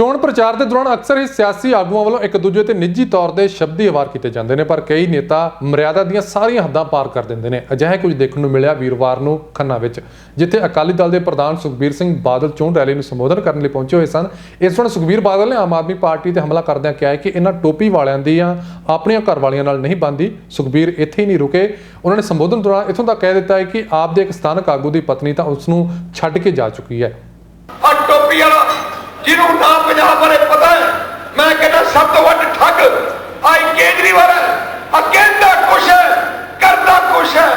ਚੋਣ ਪ੍ਰਚਾਰ ਦੇ ਦੌਰਾਨ ਅਕਸਰ ਹੀ ਸਿਆਸੀ ਆਗੂਆਂ ਵੱਲੋਂ ਇੱਕ ਦੂਜੇ ਤੇ ਨਿੱਜੀ ਤੌਰ ਤੇ ਸ਼ਬਦੀ ਵਾਰ ਕੀਤੇ ਜਾਂਦੇ ਨੇ, ਪਰ ਕਈ ਨੇਤਾ ਮਰਿਆਦਾ ਦੀਆਂ ਸਾਰੀਆਂ ਹੱਦਾਂ ਪਾਰ ਕਰ ਦਿੰਦੇ ਨੇ। ਅਜਿਹਾ ਕੁਝ ਦੇਖਣ ਨੂੰ ਮਿਲਿਆ ਵੀਰਵਾਰ ਨੂੰ ਖੰਨਾ ਵਿੱਚ, ਜਿੱਥੇ ਅਕਾਲੀ ਦਲ ਦੇ ਪ੍ਰਧਾਨ ਸੁਖਬੀਰ ਸਿੰਘ ਬਾਦਲ ਚੋਣ ਰੈਲੀ ਨੂੰ ਸੰਬੋਧਨ ਕਰਨ ਲਈ ਪਹੁੰਚੇ ਹੋਏ ਸਨ। ਇਸ ਦੌਰਾਨ ਸੁਖਬੀਰ ਬਾਦਲ ਨੇ ਆਮ ਆਦਮੀ ਪਾਰਟੀ ਤੇ ਹਮਲਾ ਕਰਦਿਆਂ ਕਿਹਾ ਕਿ ਇਹਨਾਂ ਟੋਪੀ ਵਾਲਿਆਂ ਦੀਆਂ ਆਪਣੀਆਂ ਘਰ ਵਾਲੀਆਂ ਨਾਲ ਨਹੀਂ ਬੰਦੀ ਸੁਖਬੀਰ ਇੱਥੇ ਹੀ ਨਹੀਂ ਰੁਕੇ। ਉਹਨਾਂ ਨੇ ਸੰਬੋਧਨ ਦੌਰਾਨ ਇਥੋਂ ਤੱਕ ਕਹਿ ਦਿੱਤਾ ਹੈ ਕਿ ਆਪ ਦੇ ਇੱਕ ਸਥਾਨਕ ਆਗੂ ਦੀ ਪਤਨੀ ਤਾਂ ਉਸ ਨੂੰ ਛੱਡ ਕੇ ਜਾ ਚੁੱਕੀ ਹੈ। ਆ ਟੋਪੀ ਵਾਲਾ ਜਿਹਨੂੰ ਨਾ ਪੰਜਾਬ ਬਾਰੇ ਪਤਾ ਹੈ, ਮੈਂ ਕਹਿੰਦਾ ਸਭ ਤੋਂ ਵੱਡ ਠੱਗ ਆਈ ਕੇਜਰੀਵਾਲ ਹੈ। ਆ ਕਹਿੰਦਾ ਕੁਛ ਹੈ, ਕਰਦਾ ਕੁਛ ਹੈ।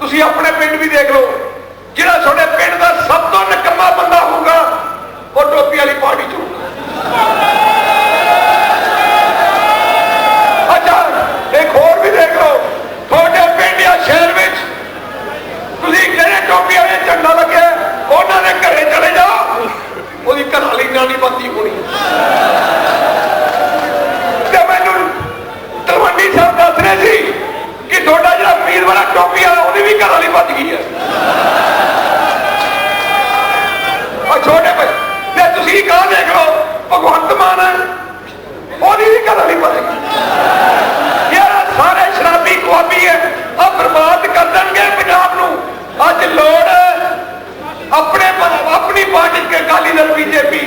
ਤੁਸੀਂ ਆਪਣੇ ਪਿੰਡ ਵੀ ਦੇਖ ਲਓ, ਜਿਹੜਾ ਤੁਹਾਡੇ ਪਿੰਡ ਦਾ ਸਭ ਤੋਂ ਨਕਮਾ ਬੰਦਾ ਹੋਊਗਾ ਉਹ ਟੋਪੀ ਵਾਲੀ ਪਾਰਟੀ ਚ ਹੋਊਗਾ ਅੱਛਾ ਇੱਕ ਹੋਰ ਵੀ ਦੇਖ ਲਓ ਤੁਹਾਡੇ ਪਿੰਡ ਜਾਂ ਸ਼ਹਿਰ ਵਿੱਚ ਤੁਸੀਂ ਜਿਹੜੇ ਟੋਪੀ ਵਾਲੇ ਝੰਡਾ ਲੱਗਿਆ ਉਹਨਾਂ ਦੇ ਘਰੇ ਚਲੇ ਜਾਓ ਉਹਦੀ ਘਰ ਵਾਲੀ ਨਾਲ ਨਹੀਂ ਬੰਦੀ ਹੋਣੀ ਤੇ ਮੈਨੂੰ ਤਲਵੰਡੀ ਸਾਹਿਬ ਦੱਸ ਰਹੇ ਸੀ ਕਿ ਤੁਹਾਡਾ ਜਿਹੜਾ ਪੀਰ ਵਾਲਾ ਟੋਪੀ ਵਾਲਾ ਉਹਦੀ ਗਈ ਹੈ ਆ ਛੋਟੇ ਬੱਚੇ ਤੇ ਤੁਸੀਂ ਕਹਾਂ ਦੇਖ ਲਓ, ਭਗਵੰਤ ਮਾਨ ਉਹਦੀ ਵੀ ਘਰ ਵਾਲੀ ਬਚ ਯਾਰ ਸਾਰੇ ਸ਼ਰਾਬੀ ਕੁਆਬੀ ਹੈ ਆ ਬਰਬਾਦ ਕਰ ਦੇਣਗੇ ਪੰਜਾਬ ਨੂੰ। ਅੱਜ ਲੋੜ ਹੈ, ਆਪਣੇ ਆਪਣੀ ਪਾਰਟੀ ਕੇ ਅਕਾਲੀ ਦਲ, ਬੀਜੇਪੀ।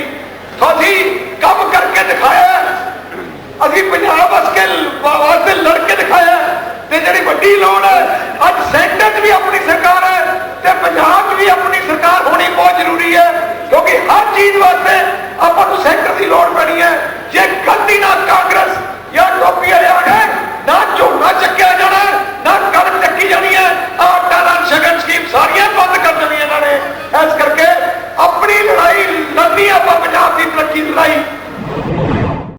ਅਸੀਂ ਕੰਮ ਕਰਕੇ ਦਿਖਾਇਆ, ਅਸੀਂ ਪੰਜਾਬ ਵਾਸਤੇ ਵਾਸਤੇ ਲੜ ਕੇ ਵੀ ਆਪਾਂ ਪੰਜਾਬ ਦੀ ਤਰੱਕੀ ਲਈ